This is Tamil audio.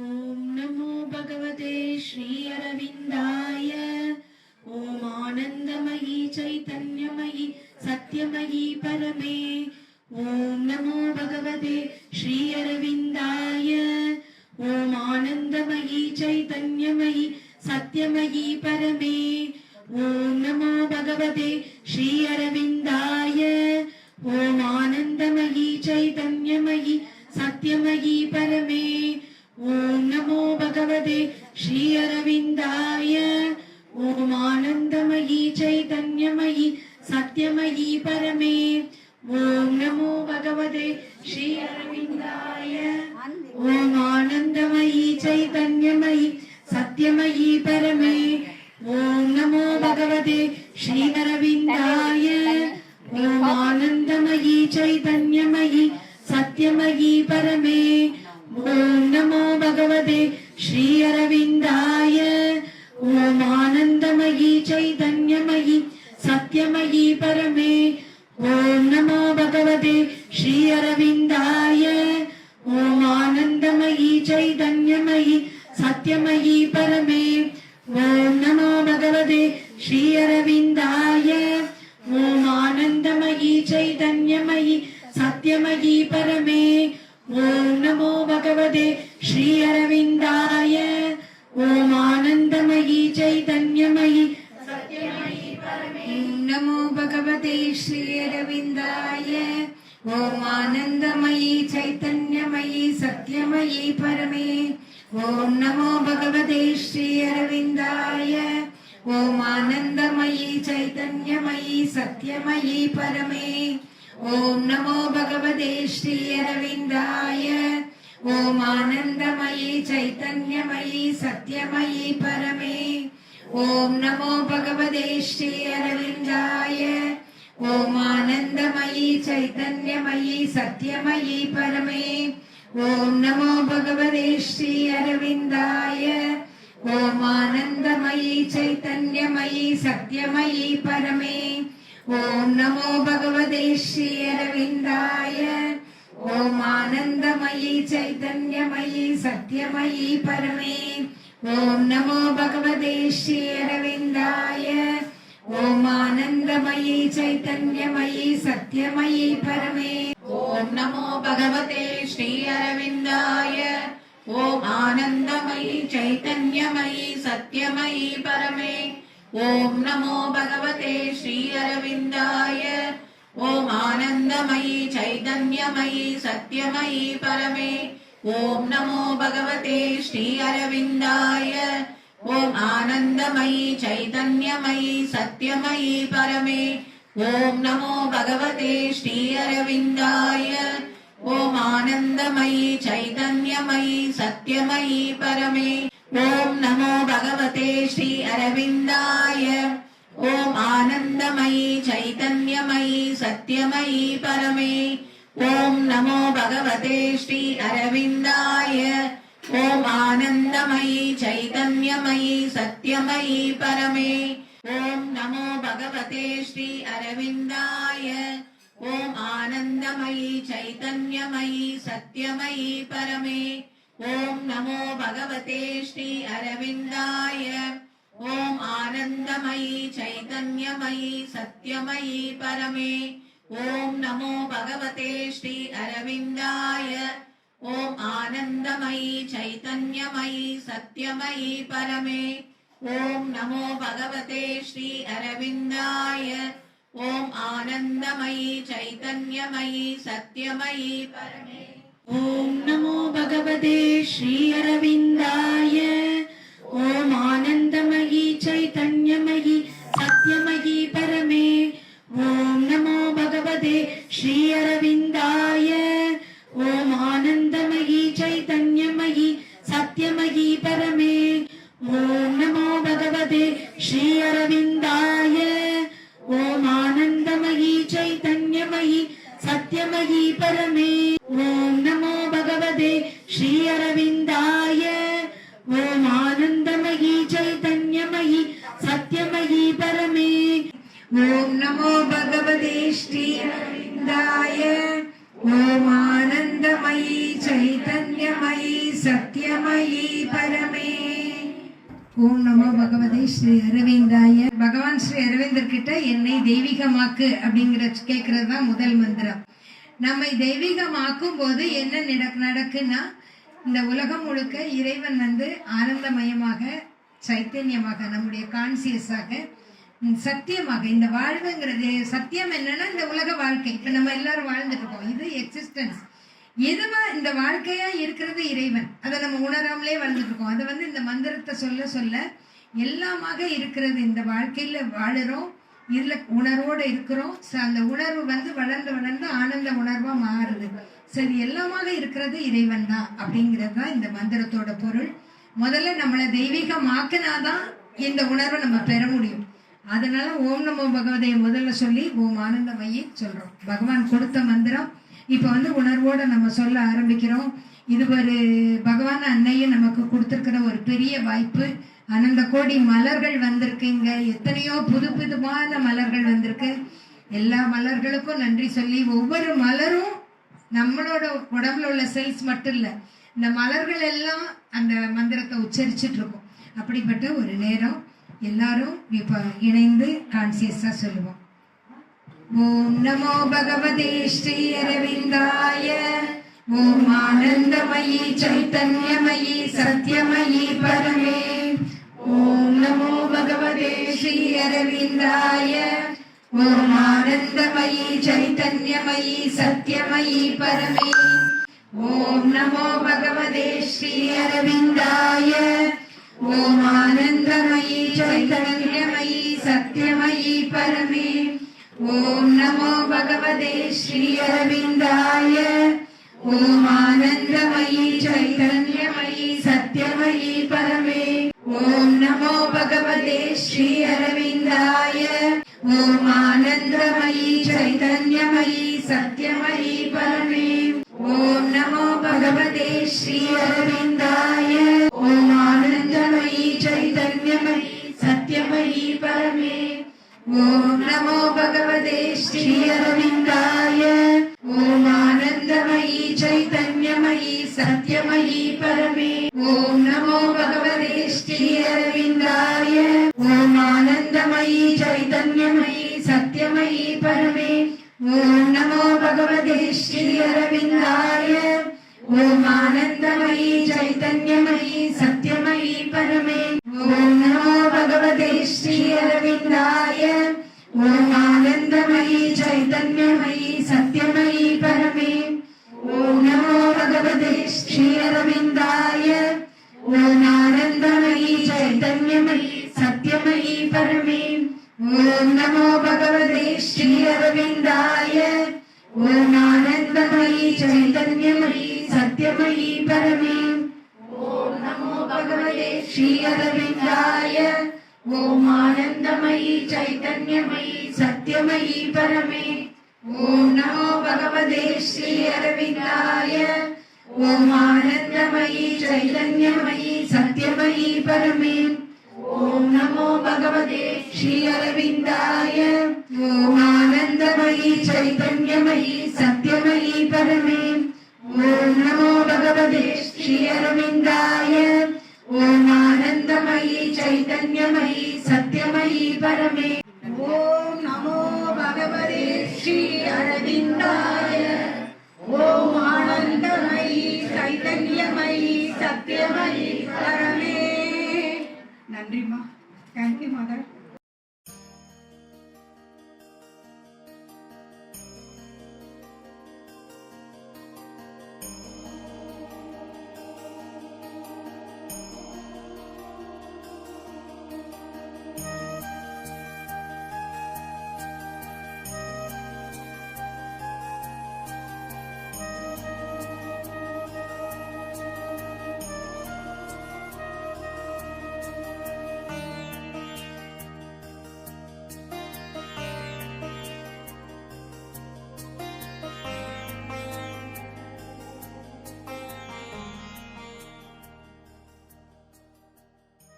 ஓம் நமோ பகவதே ஸ்ரீ அரவிந்தாய. ஓம் ஆனந்தமயி சைத்தன்யமயி சத்யமயி பரமே. ஓம் நமோ பகவதே ஸ்ரீ அரவிந்தாய. ஓம் ஆனந்தமயி சைத்தன்யமயி சத்யமயி பரமே. ஓம் நமோ பகவதே ஸ்ரீ அரவிந்தாய. ஓம் ஆனந்தமயி சைதன்யமயி சத்யமயி பரமே. ஓம் நமோ பகவதே ஸ்ரீ அரவிந்தாய ஓம் ஆனந்தமயி சைதன்யமயி சத்யமயி பரமே. ஓம் நமோ பகவதே ஸ்ரீ அரவிந்தாய ஓம் ஆனந்தமயி சை జ్ఞానమయీ చైతన్యమయీ సత్యమయీ పరమే ఓం నమో భగవతే శ్రీ అరవిందాయ ఓం ఆనందమయీ చైతన్యమయీ సత్యమయీ పరమే ఓం నమో భగవతే శ్రీ అరవిందాయ ఓం ఆనందమయీ చైతన్యమయీ సత్యమయీ పరమే ചൈതന്യമയി സത്യമയി പരമേ ഓം നമോ ഭഗവതേ ശ്രീ അരവിന്ദായ ഓം ആനന്ദമയി ചൈതന്യമയി സത്യമയി പരമേ ഓം നമോ ഭഗവതേ ശ്രീ അരവിന്ദായ ഓം ആനന്ദമയി ചൈതന്യമയി സത്യമയി പരമേ ഓം നമോ ഭഗവതേ ശ്രീ അരവിന്ദായ ஓம் ஆனந்தமயி சைதன்யமயி சத்யமயி பரமே. ஓம் நமோ பகவதே ஸ்ரீ அரவிந்தாய. ஓம் ஆனந்தமயி சைதன்யமயி சத்யமயி பரமே. ஓம் நமோ பகவதே ஸ்ரீ அரவிந்தாய. ஓம் ஆனந்தமயி சைதன்யமயி சத்யமயி பரமே. ஓம் நமோ பகவதே ஸ்ரீ அரவிந்தாய. ॐ आनन्दमयी चैतन्यमयी सत्यमयी परमे। ॐ नमो भगवते श्रीअरविन्दाय। ॐ आनन्दमयी चैतन्यमयी सत्यमयी परमे। ॐ नमो भगवते श्रीअरविन्दाय। ॐ आनन्दमयी चैतन्यमयी सत्यमयी परमे। ॐ नमो भगवते श्रीअरविन्दाय ॐ आनन्दमयी चैतन्यमयी सत्यमयी परमे ॐ नमो भगवते श्रीअरविन्दाय ॐ आनन्दमयी चैतन्यमयी सत्यमयी परमे ॐ नमो भगवते श्रीअरविन्दाय ॐ आनन्दमयी चैतन्यमयी सत्यमयी परमे ॐ नमो भगवते ஓம் ஆனந்தமயி சைதன்யமயி சத்யமயி பரமே. ஓம் நமோ பகவதே ஸ்ரீ அரவிந்தாய. ஓம் ஆனந்தமயி சைதன்யமயி சத்யமயி பரமே. ஓம் நமோ பகவதே ஸ்ரீ அரவிந்தாய. ஓம் ஆனந்தமயி சைதன்யமயி சத்யமயி பரமே. ஓம் நமோ பகவதே ஸ்ரீ அரவிந்தாய. ஓம் ஆனந்தமயி சைத்தன்யமயி சத்யமயி பரமே. ஓம் நமோ பகவதே ஸ்ரீ அரவிந்தாய. ஓம் ஆனந்தமயி சைத்தன்யமயி சத்யமயி பரமே. ஓம் நமோ பகவதே ஸ்ரீ அரவிந்தாய. ஓம் ஆனந்தமயி சைத்தன்யமயி சத்யமயி பரமே. ஓம் நமோ பகவதே ஸ்ரீ அரவிந்தாய. சத்யமயி பரமே ஓம் நமோ பகவதே ஸ்ரீ அரவிந்தாய. ஓம் ஆனந்தமயி சைதன்யமயி சத்யமயி பரமே. ஓம் நமோ பகவதே ஸ்ரீ அரவிந்தாய. ஓம் ஆனந்தமயி சைதன்யமயி சத்யமயி பரமே. ஓம் நமோ பகவதே ஸ்ரீ ஓம் நமோ பகவதே ஸ்ரீ அரவிந்தாய. பகவான் ஸ்ரீ அரவிந்தர் கிட்ட என்னை தெய்வீகமாக்கு அப்படிங்கிற கேட்கறது தான் முதல் மந்திரம். நம்மை தெய்வீகமாக்கும் போது என்ன நடக் நடக்குன்னா இந்த உலகம் முழுக்க இறைவன் வந்து ஆனந்தமயமாக சைத்தன்யமாக நம்முடைய கான்சியஸாக சத்தியமாக இந்த வாழ்வுங்கிறது சத்தியம் என்னன்னா இந்த உலக வாழ்க்கை. இப்போ நம்ம எல்லாரும் வாழ்ந்துட்டு இருக்கோம். இது எக்ஸிஸ்டன்ஸ் எதுவா இந்த வாழ்க்கையா இருக்கிறது இறைவன்? அதை நம்ம உணராமலே வாழ்ந்துட்டு இருக்கோம் அதை வந்து இந்த மந்திரத்தை சொல்ல சொல்ல எல்லாமாக இருக்கிறது இந்த வாழ்க்கையில வாழறோம். இதுல உணர்வோட இருக்கிறோம். ச- அந்த உணர்வு வந்து வளர்ந்து வளர்ந்து ஆனந்த உணர்வா மாறுது. சரி எல்லாமாக இருக்கிறது இறைவன் தான் அப்படிங்கிறது தான் இந்த மந்திரத்தோட பொருள். முதல்ல நம்மளை தெய்வீகமாக்கினாதான் இந்த உணர்வை நம்ம பெற முடியும். அதனால ஓம் நமோ பகவதையை முதல்ல சொல்லி ஓம் ஆனந்தமையை சொல்றோம். பகவான் கொடுத்த மந்திரம் இப்போ வந்து உணர்வோட நம்ம சொல்ல ஆரம்பிக்கிறோம். இது ஒரு பகவான் அன்னையும் நமக்கு கொடுத்துருக்கிற ஒரு பெரிய வாய்ப்பு. அனந்த கோடி மலர்கள் வந்திருக்குங்க எத்தனையோ புது புதுமான மலர்கள் வந்திருக்கு. எல்லா மலர்களுக்கும் நன்றி சொல்லி ஒவ்வொரு மலரும் நம்மளோட உடம்புல உள்ள செல்ஸ் மட்டும் இல்லை இந்த மலர்கள் எல்லாம் அந்த மந்திரத்தை உச்சரிச்சுட்டு இருக்கும். அப்படிப்பட்ட ஒரு நேரம் எல்லாரும் இப்போ இணைந்து கான்சியஸாக சொல்லுவோம். ஓம் நமோ பகவதே ஸ்ரீ அரவிந்தாய. ஓம் ஆனந்தமயி சைத்தன்யமயி சத்யமயி பரமே. ஓம் நமோ பகவதே ஸ்ரீ அரவிந்தாய. ஓம் ஆனந்தமயி சைத்தன்யமயி சத்யமயி பரமே. ஓம் நமோ பகவதே ஸ்ரீ அரவிந்தாய. ஓம் ஆனந்தமயி சைத்தன்யமயி சத்யமயி பரமே. ॐ नमो भगवते श्री अरविन्दाय ॐ आनन्दमयी चैतन्यमयी सत्यमयी परमे। ॐ नमो भगवते श्री अरविन्दाय ॐ आनन्दमयी चैतन्यमयी सत्यमयी परमे। ॐ नमो भगवते श्री अरविन्दाय ॐ आनन्दमयी चैतन्यमयी सत्यमयी ஓம் நமோ பகவதே ஸ்ரீ அரவிந்தாய. ஓம் ஆனந்தமயி சைதன்யமயி சத்யமயி பரமே. ஓம் நமோ பகவதே ஸ்ரீ அரவிந்தாய. ஓம் ஆனந்தமயி சைதன்யமயி சத்யமயி பரமே. ஓம் நமோ பகவதே ஸ்ரீ பகவதே ஸ்ரீ அரவிந்தாய ஓம் ஆனந்தமயி சைத்தன்யமயி சத்யமயி பரமே ஓம் நமோ பகவதே ஸ்ரீ அரவிந்தாய ஓம் ஆனந்தமயி சைதன்யமயி சத்யமயி பரமே ஓம் நமோ பகவதே ஸ்ரீ அரவிந்தாய ஓம் ஆனந்தமயி சைதன்யமயி பகவதே ஸ்ரீ அரவிந்தாய ஓம்